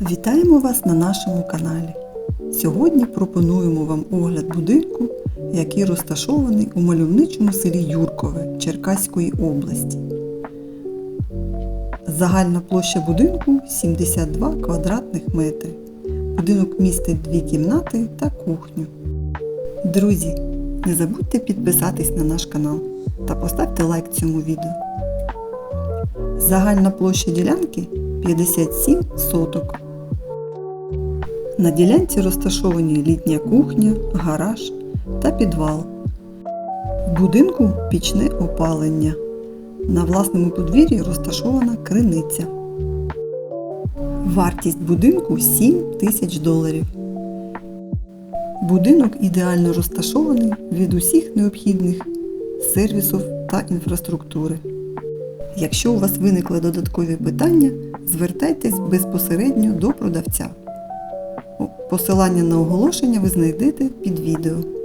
Вітаємо вас на нашому каналі. Сьогодні пропонуємо вам огляд будинку, який розташований у мальовничому селі Юркове Черкаської області. Загальна площа будинку 72 квадратних метри. Будинок містить дві кімнати та кухню. Друзі, не забудьте підписатись на наш канал та поставте лайк цьому відео. Загальна площа ділянки 57 соток. На ділянці розташовані літня кухня, гараж та підвал. В будинку пічне опалення. На власному подвір'ї розташована криниця. Вартість будинку 7 тисяч доларів. Будинок ідеально розташований від усіх необхідних сервісів та інфраструктури. Якщо у вас виникли додаткові питання, звертайтесь безпосередньо до продавця. Посилання на оголошення ви знайдете під відео.